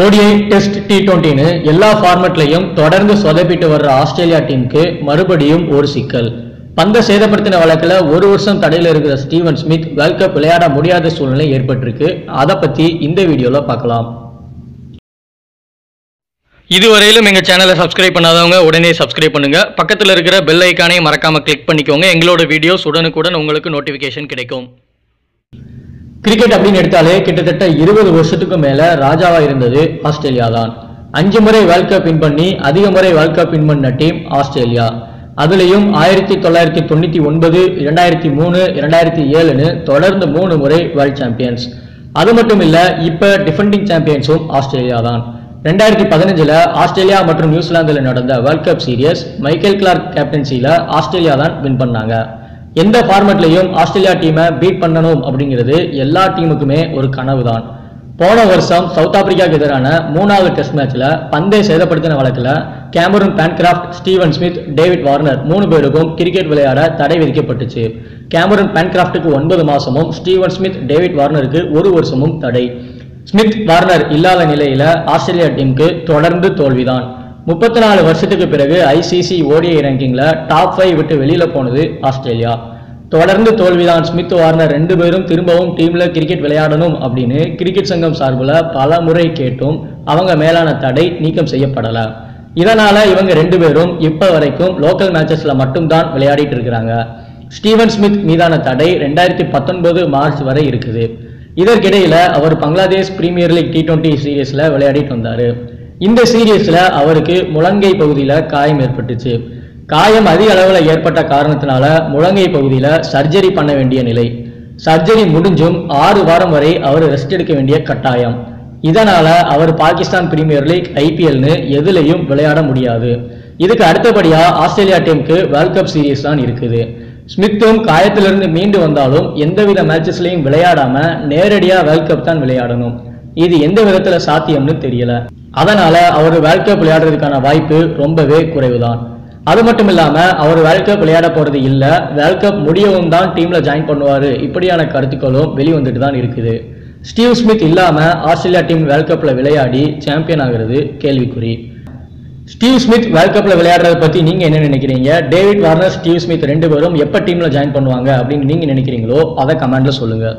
ODI test D டுவெண்ட்டின்னு எல்லா ஃபார்மட்லையும் தொடர்ந்து சொதப்பிட்டு வர்ற ஆஸ்திரேலியா டீமுக்கு மறுபடியும் ஒரு சிக்கல். பந்த சேதப்படுத்தின வழக்கில் ஒரு வருஷம் தடையில் இருக்கிற ஸ்டீவன் ஸ்மித் வேர்ல்ட் கப் விளையாட முடியாத சூழ்நிலை ஏற்பட்டிருக்கு. அதை பற்றி இந்த வீடியோவில் பார்க்கலாம். இதுவரையிலும் எங்கள் சேனலை சப்ஸ்கிரைப் பண்ணாதவங்க உடனே சப்ஸ்கிரைப் பண்ணுங்க. பக்கத்தில் இருக்கிற பெல் ஐக்கானையும் மறக்காமல் கிளிக் பண்ணிக்கோங்க. எங்களோட வீடியோஸ் உடனுக்குடன் உங்களுக்கு நோட்டிஃபிகேஷன் கிடைக்கும். கிரிக்கெட் அப்படின்னு எடுத்தாலே கிட்டத்தட்ட இருபது வருஷத்துக்கு மேல ராஜாவா இருந்தது ஆஸ்திரேலியா தான். அஞ்சு முறை வேர்ல்ட் கப் வின் பண்ணி அதிக முறை வேர்ல்ட் கப் வின் பண்ண டீம் ஆஸ்திரேலியா. அதுலேயும் ஆயிரத்தி தொள்ளாயிரத்தி தொண்ணூத்தி ஒன்பது இரண்டாயிரத்தி மூணு இரண்டாயிரத்தி ஏழுன்னு தொடர்ந்து மூணு முறை வேர்ல்ட் சாம்பியன்ஸ் அது மட்டும் இல்ல இப்ப டிஃபெண்டிங் சாம்பியன்ஸும் ஆஸ்திரேலியா தான். ரெண்டாயிரத்தி பதினஞ்சுல ஆஸ்திரேலியா மற்றும் நியூசிலாந்துல நடந்த world cup series Michael Clark கேப்டன்சியில் Australia தான் வின் பண்ணாங்க. எந்த ஃபார்மெட்லையும் ஆஸ்திரேலியா டீமை பீட் பண்ணணும் அப்படிங்கிறது எல்லா டீமுக்குமே ஒரு கனவு தான் போன வருஷம் சவுத் ஆப்பிரிக்காவுக்கு எதிரான மூணாவது டெஸ்ட் மேட்ச்ல பந்தை சேதப்படுத்தின வழக்கில் Cameron Bancroft Steven Smith David Warner மூணு பேருக்கும் கிரிக்கெட் விளையாட தடை விதிக்கப்பட்டுச்சு. கேமரூன் பேன்கிராஃப்ட்டுக்கு ஒன்பது மாசமும் ஸ்டீவன் ஸ்மித் டேவிட் வார்னருக்கு ஒரு வருஷமும் தடை. ஸ்மித் வார்னர் இல்லாத நிலையில ஆஸ்திரேலியா டீமுக்கு தொடர்ந்து தோல்விதான். முப்பத்தி நாலு வருஷத்துக்கு பிறகு ஐசிசி ஓடிஐ ரேங்கிங்ல டாப் ஃபைவ் விட்டு வெளியில போனது ஆஸ்திரேலியா. தொடர்ந்து தோல்விதான். ஸ்மித் வார்னர் ரெண்டு பேரும் திரும்பவும் டீம்ல கிரிக்கெட் விளையாடணும் அப்படின்னு கிரிக்கெட் சங்கம் சார்பில் பல முறை கேட்டும். அவங்க மேலான தடை நீக்கம் செய்யப்படல. இதனால இவங்க ரெண்டு பேரும் இப்ப வரைக்கும் லோக்கல் மேட்சஸ்ல மட்டும்தான் விளையாடிட்டு இருக்கிறாங்க. ஸ்டீவன் ஸ்மித் மீதான தடை ரெண்டாயிரத்தி பத்தொன்பது மார்ச் வரை இருக்குது. இதற்கிடையில அவர் Bangladesh premier league T twenty சீரீஸ்ல விளையாடிட்டு வந்தாரு. இந்த சீரியஸில் அவருக்கு முழங்கை பகுதியில காயம் ஏற்பட்டுச்சு. காயம் அதிக அளவுல ஏற்பட்ட காரணத்தினால முழங்கை பகுதியில சர்ஜரி பண்ண வேண்டிய நிலை. சர்ஜரி முடிஞ்சும் ஆறு வாரம் வரை அவர் ரெஸ்ட் எடுக்க வேண்டிய கட்டாயம். இதனால அவர் பாகிஸ்தான் பிரீமியர் லீக் ஐபிஎல்னு எதுலையும் விளையாட முடியாது. இதுக்கு அடுத்தபடியா ஆஸ்திரேலியா டீமுக்கு வேர்ல்ட் கப் சீரீஸ் தான் இருக்குது. ஸ்மித்தும் காயத்திலிருந்து மீண்டு வந்தாலும் எந்தவித மேட்சஸ்லையும் விளையாடாம நேரடியா வேர்ல்ட் கப் தான் விளையாடணும். இது எந்த விதத்துல சாத்தியம்னு தெரியல. அதனால் அவர் வேர்ல்ட் கப் விளையாடுறதுக்கான வாய்ப்பு ரொம்பவே குறைவு தான் அது மட்டும் இல்லாமல் அவர் வேர்ல்ட் கப் விளையாட போகிறது இல்லை. வேர்ல்ட் கப் முடியவும் தான் டீமில் ஜாயின் பண்ணுவார். இப்படியான கருத்துக்களும் வெளிவந்துட்டு தான் இருக்குது. ஸ்டீவ் ஸ்மித் இல்லாமல் ஆஸ்திரேலியா டீம் வேர்ல்ட் கப்பில் விளையாடி சாம்பியன் ஆகிறது கேள்விக்குறி. ஸ்டீவ் ஸ்மித் வேர்ல்ட் கப்பில் விளையாடுறத பற்றி நீங்கள் என்ன நினைக்கிறீங்க? டேவிட் வார்னர் ஸ்டீவ் ஸ்மித் ரெண்டு பேரும் எப்போ டீமில் ஜாயின் பண்ணுவாங்க அப்படின்னு நீங்கள் நினைக்கிறீங்களோ அதை கமெண்ட்டில் சொல்லுங்கள்